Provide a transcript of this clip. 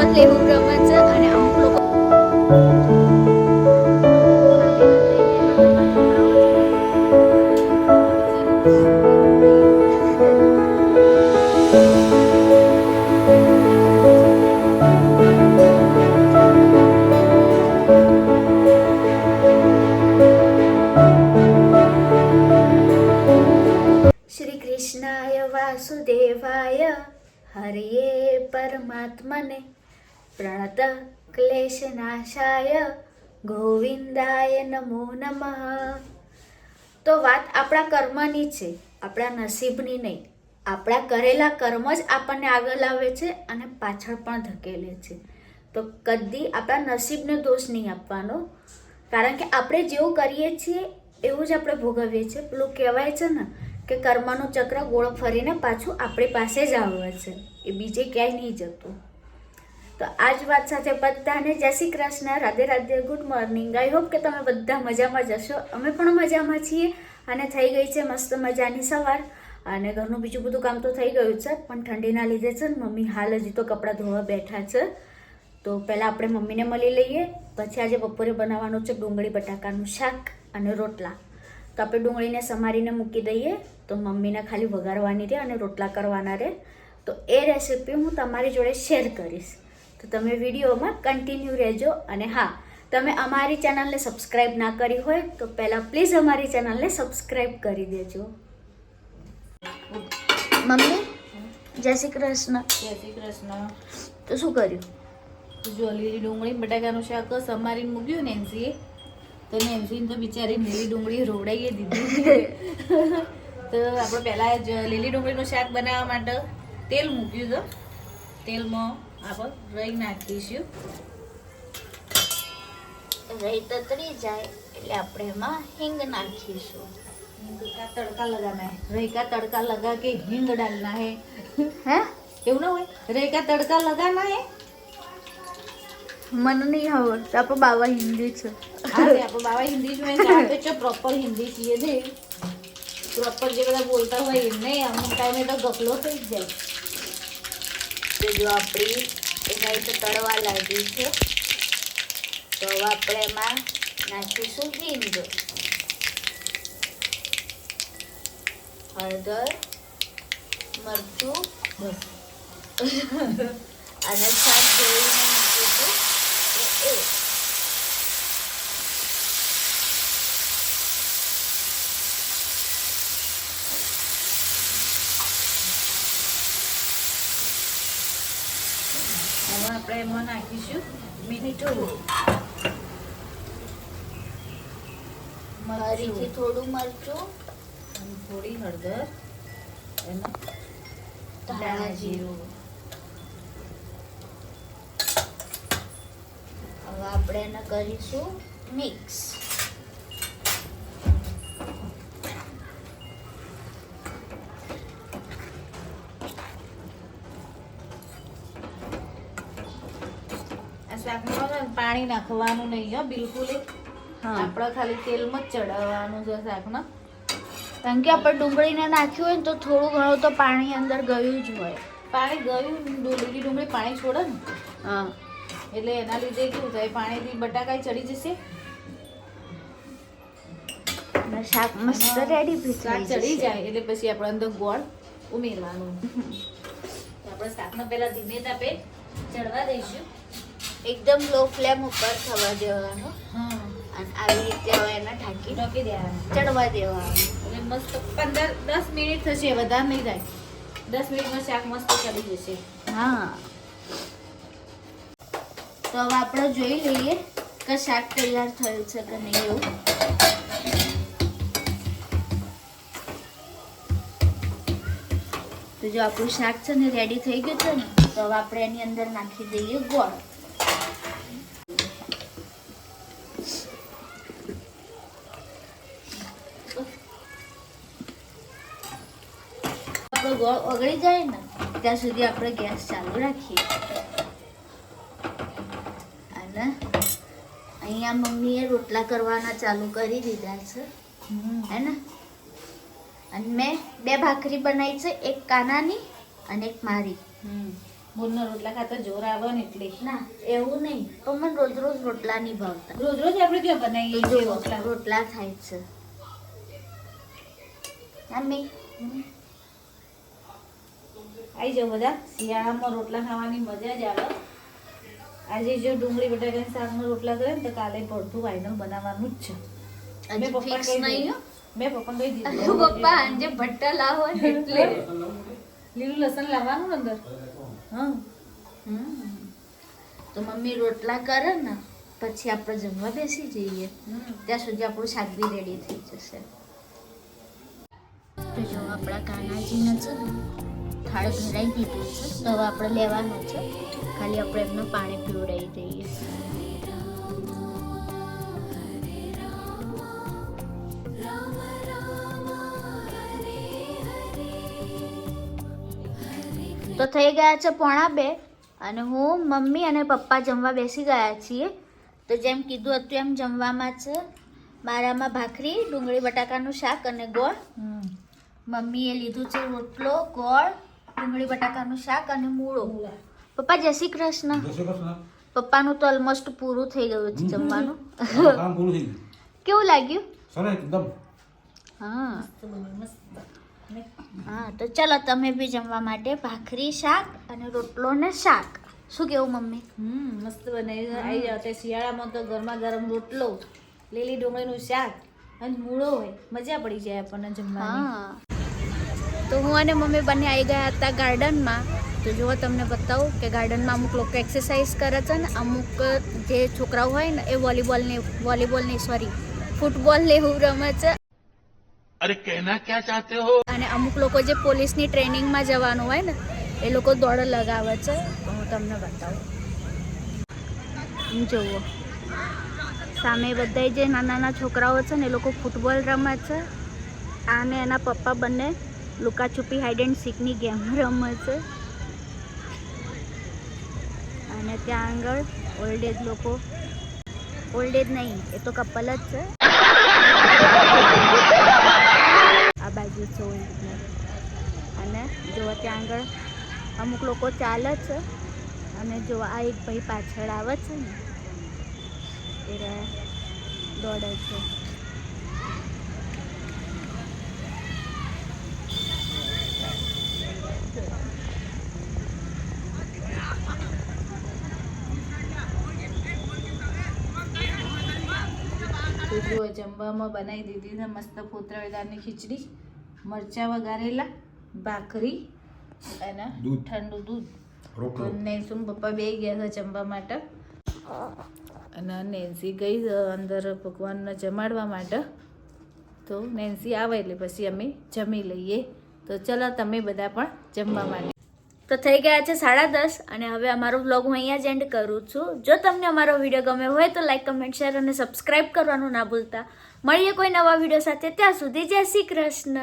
લોકોને લેવું ગમે છે અને અમુક લોકો શ્રી કૃષ્ણાય વાસુદેવાય હરિયે પરમાત્મને પ્રણત ક્લેશનાશાય ગોવિંદાય નમો નમઃ. તો વાત આપણા કર્મની છે, આપણા નસીબની નહીં. આપણા કરેલા કર્મ જ આપણને આગળ લાવે છે અને પાછળ પણ ધકેલે છે. તો કદી આપણા નસીબને દોષ નહીં આપવાનો. કારણ કે આપણે જેવું કરીએ છીએ, એવું જ આપણે ભોગવીએ છીએ. પેલું કહેવાય છે ને કે કર્મનું ચક્ર ગોળ ફરીને પાછું આપણી પાસે જ આવે છે. એ બીજે ક્યાંય નહીં જતું. તો આ જ વાત સાથે બધાને જય Shri Krishna, Radhe Radhe good morning I hope કે તમે બધા મજામાં જશો અમે પણ મજામાં છીએ અને થઈ ગઈ છે મસ્ત મજાની સવાર. અને ઘરનું બીજું બધું કામ તો થઈ ગયું છે, પણ ઠંડીના લીધે છે મમ્મી હાલ હજી તો કપડાં ધોવા બેઠા છે. તો પહેલાં આપણે મમ્મીને મળી લઈએ. પછી આજે બપોરે બનાવવાનું છે ડુંગળી, બટાકાનું શાક અને રોટલા. તો આપણે ડુંગળીને સમારીને મૂકી દઈએ. તો મમ્મીને ખાલી વઘારવાની રહે અને રોટલા કરવાના રહે. તો એ રેસીપી હું તમારી જોડે શેર કરીશ. તો તમે વિડીયોમાં કન્ટિન્યુ રહેજો. અને હા તમે અમારી ચેનલને સબસ્ક્રાઈબ ના કરી હોય તો પહેલાં પ્લીઝ અમારી ચેનલને સબસ્ક્રાઈબ કરી દેજો. મમ્મી જય શ્રી કૃષ્ણ. જય શ્રી કૃષ્ણ. તો શું કર્યું? જો લીલી ડુંગળી બટાકાનું શાક સમારીને મૂક્યું ને નેન્સીએ. તો નેન્સીને તો બિચારી લીલી ડુંગળી રોવડાઈએ દીધી. તો આપણે પહેલાં જ લીલી ડુંગળીનું શાક બનાવવા માટે તેલ મૂક્યું તો તેલમાં આપણે રહી નાખીશું. રહી તતરી જાય એટલે આપણે એમાં હિંગ નાખીશું. હિંગ કા તડકા લગાના હે રહી કા તડકા લગા કે હિંગ ડાલના હે? હે? એવું ના હોય? રહી કા તડકા લગાના હે? મને નહીં આપણે બાવા હિન્દી છે. આપણે બાબા હિન્દી આપણે તો પ્રોપર હિન્દી છીએ ને. પ્રોપર જે બધા બોલતા હોય એમને અમુક ટાઈમે તો ગપલો થઈ જાય. તો જો આપણી તો તળવા લાગી છે. તો હવે આપણે એમાં નાખીશું હિંગ. હળદર, મરચું અને છાપ ધોઈને મૂકીશું તો એ હવે આપણે એમાં નાખીશું મીઠું. મરચું. થોડું મરચું. અને થોડી હળદર. એમાં ધાણા જીરું. હવે આપણે એને કરીશું મિક્સ. શાકમાં પાણી નાખવાનું નહીં હો બિલકુલ આપણે ખાલી તેલમાં જ ચડાવવાનું છે શાકમાં કારણ કે આપણે ડુંગળીને નાખ્યું હોય ને તો થોડું ઘણું તો પાણી અંદર ગયું જ હોય. પાણી ગયું ડુંગળી ડુંગળી પાણી છોડે ને. હા. એટલે એના લીધે કેવું થાય પાણીથી બટાકા ચડી જશે. શાક મસ્ત રેડી શાક ચડી જાય એટલે પછી આપણે અંદર ગોળ ઉમેરવાનું. આપણે શાકમાં પહેલાં ધીમે તાપે ચડવા દઈશું. એકદમ લો ફ્લેમ ઉપર થવા દેવાનો. અને આવી રીતે હવે એને ઢાંકી ઢોકી દેવાનું. ચડવા દેવાનું. એટલે મસ્ત પંદર દસ મિનિટ થશે વધારે નહીં થાય. દસ મિનિટમાં શાક મસ્ત ચડી જશે. હા. તો હવે આપણે જોઈ લઈએ કે શાક તૈયાર થયું છે કે નહીં એવું. તો જો આપણું શાક છે ને રેડી થઈ ગયું છે ને તો હવે આપણે એની અંદર નાખી દઈએ ગોળ. ગોળ ઓગળી જાય ને ત્યાં સુધી આપણે ગેસ ચાલુ રાખીએ. અને અહીંયા મમ્મીએ રોટલા કરવાના ચાલુ કરી દીધા છે. હે ને? અને મેં બે ભાખરી બનાવી છે એક કાનાની અને એક મારી. મૂળના રોટલા ખાતા જોર આવે ને એટલે. ના એવું નહીં. પણ મને રોજ રોજ રોટલા નહીં ભાવતા. રોજ રોજ આપણે ક્યાં બનાવીએ રોટલા? રોટલા થાય છે. મમ્મી આવી જાઓ બધા. શિયાળામાં રોટલા ખાવાની મજા જ આવે. આજે જો ડુંગળી બટાકાની શાકમાં રોટલા કરે ને તો કાલે પડતું વાઇનલ બનાવવાનું જ છે. મેં પપ્પા કહી મેં પપ્પા કહી દીધું. પપ્પા આજે ભટ્ટા લાવો એટલે. લીલું લસણ લાવવાનું અંદર? હા. તો મમ્મી રોટલા કરે ને પછી આપણે જમવા બેસી જઈએ. ત્યાં સુધી આપણું શાક બી રેડી થઈ જશે. તો જો આપણા કાનાજીને છે થાળ ભરાઈ દીધું છે. તો આપણે લેવાનું છે. ખાલી આપણે એમને પાણી પીવડાવી દઈએ. તો થઈ ગયા છે પોણા બે અને હું, મમ્મી અને પપ્પા જમવા બેસી ગયા છીએ. તો જેમ કીધું હતું એમ જમવામાં છે મારામાં ભાખરી, ડુંગળી, બટાકાનું શાક અને ગોળ. મમ્મીએ લીધું છે રોટલો, ગોળ ડુંગળી બટાકાનું શાક અને મૂળો. પપ્પા જય શ્રી કૃષ્ણ. પપ્પાનું તો ઓલમોસ્ટ પૂરું થઈ ગયું છે જમવાનું. કામ પૂરું થઈ ગયું. કેવું લાગ્યું? સરસ એકદમ. હા? હા તો ચલો તમે બી જમવા માટે ભાખરી શાક અને રોટલો ને શાક. શું કેવું મમ્મી? હમ મસ્ત બનાવી આવી જાવ તે શિયાળામાં તો ગરમા ગરમ રોટલો લીલી ડુંગળીનું શાક અને મૂળો હોય. મજા પડી જાય આપણને જમવાની. હા. તો હું અને મમ્મી બંને આવી ગયા હતા ગાર્ડનમાં. તો જુઓ તમને બતાવું કે ગાર્ડનમાં અમુક લોકો એક્સરસાઇઝ કરે છે ને અમુક જે છોકરાઓ હોય ને એ વોલીબોલની વોલીબોલની સોરી ફૂટબોલ એવું રમે છે. અરે કહેના ક્યાં ચાહતે હો? અને અમુક લોકો જે પોલીસની ટ્રેનિંગમાં જવાનું હોય ને એ લોકો દોડ લગાવે છે. તો હું તમને બતાવું. જુઓ. સામે બધા જે નાના નાના છોકરાઓ છે ને એ લોકો ફૂટબોલ રમે છે. આને એના પપ્પા બંને લુકાછુપી હાઈડ એન્ડ સીકની ગેમ રમે છે. અને ત્યાં આગળ ઓલ્ડ એજ લોકો ઓલ્ડ એજ નહીં, એ તો કપલ જ છે. આ બાજુ છે ઓલ્ડ અને જો ત્યાં આગળ અમુક લોકો ચાલે છે. અને જો આ એક ભાઈ પાછળ આવે છે ને. એ દોડે છે. જુઓ જમવામાં બનાવી દીધી ને મસ્ત ફોતરાળીદારની ખીચડી મરચાં વઘારેલા ભાખરી અને દૂધ. ઠંડુ દૂધ. નેન્સુન પપ્પા બે ગયા હતા જમવા માટે. અને નેન્સી ગઈ અંદર ભગવાનને જમાડવા માટે. તો નેન્સી આવે એટલે પછી અમે જમી લઈએ. તો ચલો તમે બધા પણ જમવા માટે. તો થઈ ગયા છે સાડા દસ અને હવે અમારો વ્લોગ હું અહીંયા જ એન્ડ કરું છું. જો તમને અમારો વીડિયો ગમે હોય તો લાઈક કમેન્ટ શેર અને સબસ્ક્રાઈબ કરવાનું ના ભૂલતા. મળીએ કોઈ નવા વીડિયો સાથે. ત્યાં સુધી જય શ્રી કૃષ્ણ.